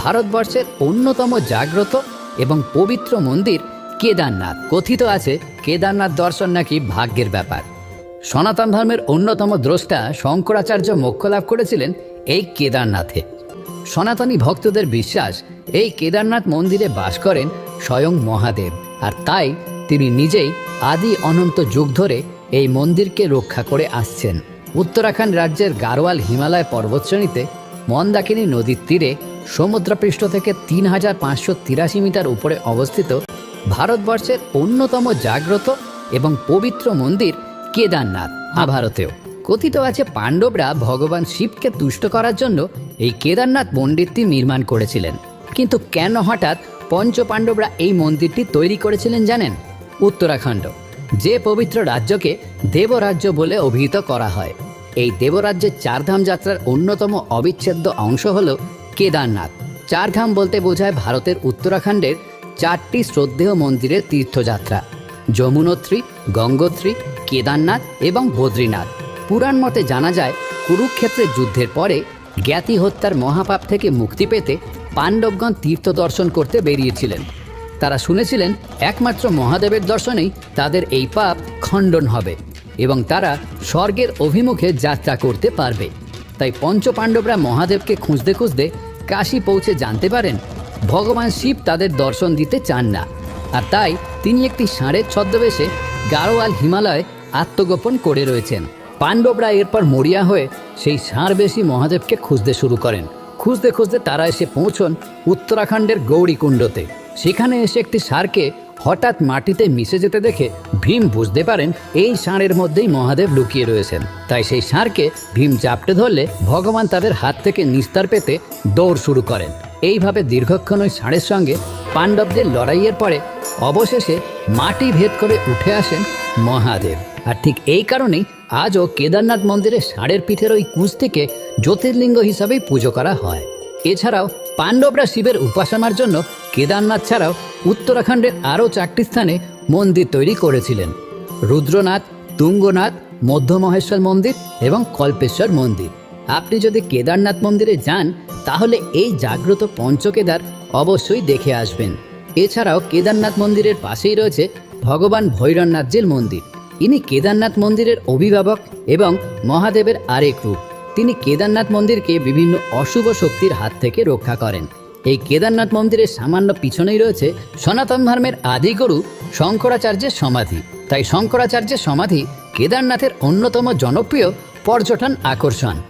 ভারতবর্ষের অন্যতম জাগ্রত এবং পবিত্র মন্দির কেদারনাথ। কথিত আছে, কেদারনাথ দর্শন নাকি ভাগ্যের ব্যাপার। সনাতন ধর্মের অন্যতম দ্রষ্টা শঙ্করাচার্য মোক্ষ লাভ করেছিলেন এই কেদারনাথে। সনাতনী ভক্তদের বিশ্বাস, এই কেদারনাথ মন্দিরে বাস করেন স্বয়ং মহাদেব, আর তাই তিনি নিজেই আদি অনন্ত যুগ ধরে এই মন্দিরকে রক্ষা করে আসছেন। উত্তরাখণ্ড রাজ্যের গারোয়াল হিমালয় পর্বতশ্রেণীতে মন্দাকিনী নদীর তীরে সমুদ্রপৃষ্ঠ থেকে তিন হাজার পাঁচশো তিরাশি মিটার উপরে অবস্থিত ভারতবর্ষের অন্যতম জাগ্রত এবং পবিত্র মন্দির কেদারনাথ মহাভারতেও কথিত আছে পাণ্ডবরা ভগবান শিবকে তুষ্ট করার জন্য এই কেদারনাথ মন্দিরটি নির্মাণ করেছিলেন। কিন্তু কেন হঠাৎ পঞ্চ পাণ্ডবরা এই মন্দিরটি তৈরি করেছিলেন জানেন? উত্তরাখণ্ড, যে পবিত্র রাজ্যকে দেবরাজ্য বলে অভিহিত করা হয়। এই দেবরাজ্যের চারধাম যাত্রার অন্যতম অবিচ্ছেদ্য অংশ হল কেদারনাথ। চারধাম বলতে বোঝায় ভারতের উত্তরাখণ্ডের চারটি শ্রদ্ধেয় মন্দিরের তীর্থযাত্রা। যমুনোত্রী, গঙ্গোত্রী, কেদারনাথ এবং বদ্রীনাথ। পুরাণ মতে জানা যায়, কুরুক্ষেত্রের যুদ্ধের পরে জ্ঞাতি হত্যার মহাপাপ থেকে মুক্তি পেতে পাণ্ডবগণ তীর্থ দর্শন করতে বেরিয়েছিলেন। তারা শুনেছিলেন, একমাত্র মহাদেবের দর্শনেই তাদের এই পাপ খণ্ডন হবে এবং তারা স্বর্গের অভিমুখে যাত্রা করতে পারবে। তাই পঞ্চ পাণ্ডবরা মহাদেবকে খুঁজতে খুঁজতে কাশী পৌঁছে জানতে পারেন, ভগবান শিব তাদের দর্শন দিতে চান না। আর তাই তিনি একটি ষাঁড়ের ছদ্মবেশে গাড়োয়াল হিমালয়ে আত্মগোপন করে রয়েছেন। পাণ্ডবরা এরপর মরিয়া হয়ে সেই ষাঁড় বেশি মহাদেবকে খুঁজতে শুরু করেন। খুঁজতে খুঁজতে তারা এসে পৌঁছন উত্তরাখণ্ডের গৌরীকুণ্ডতে। সেখানে এসে একটি ষাঁড়কে হঠাৎ মাটিতে মিশে যেতে দেখে ভীম বুঝতে পারেন এই ষাঁড়ের মধ্যেই মহাদেব লুকিয়ে রয়েছেন। তাই সেই ষাঁড়কে ভীম চাপটে ধরলে ভগবান তাদের হাত থেকে নিস্তার পেতে দৌড় শুরু করেন। এইভাবে দীর্ঘক্ষণ ওই ষাঁড়ের সঙ্গে পাণ্ডবদের লড়াইয়ের পরে অবশেষে মাটি ভেদ করে উঠে আসেন মহাদেব। আর ঠিক এই কারণেই আজও কেদারনাথ মন্দিরে ষাঁড়ের পিঠের ওই কুঁজটিকে জ্যোতির্লিঙ্গ হিসাবেই পুজো করা হয়। এছাড়াও পাণ্ডবরা শিবের উপাসনার জন্য কেদারনাথ ছাড়াও উত্তরাখণ্ডের আরও চারটি স্থানে মন্দির তৈরি করেছিলেন। রুদ্রনাথ, তুঙ্গনাথ, মধ্যমহেশ্বর মন্দির এবং কল্পেশ্বর মন্দির। আপনি যদি কেদারনাথ মন্দিরে যান, তাহলে এই জাগ্রত পঞ্চকেদার অবশ্যই দেখে আসবেন। এছাড়াও কেদারনাথ মন্দিরের পাশেই রয়েছে ভগবান ভৈরবনাথজির মন্দির। ইনি কেদারনাথ মন্দিরের অভিভাবক এবং মহাদেবের আরেক রূপ। তিনি কেদারনাথ মন্দিরকে বিভিন্ন অশুভ শক্তির হাত থেকে রক্ষা করেন। এই কেদারনাথ মন্দিরের সামান্য পিছনেই রয়েছে সনাতন ধর্মের আদিগুরু শঙ্করাচার্যের সমাধি। তাই শঙ্করাচার্যের সমাধি কেদারনাথের অন্যতম জনপ্রিয় পর্যটন আকর্ষণ।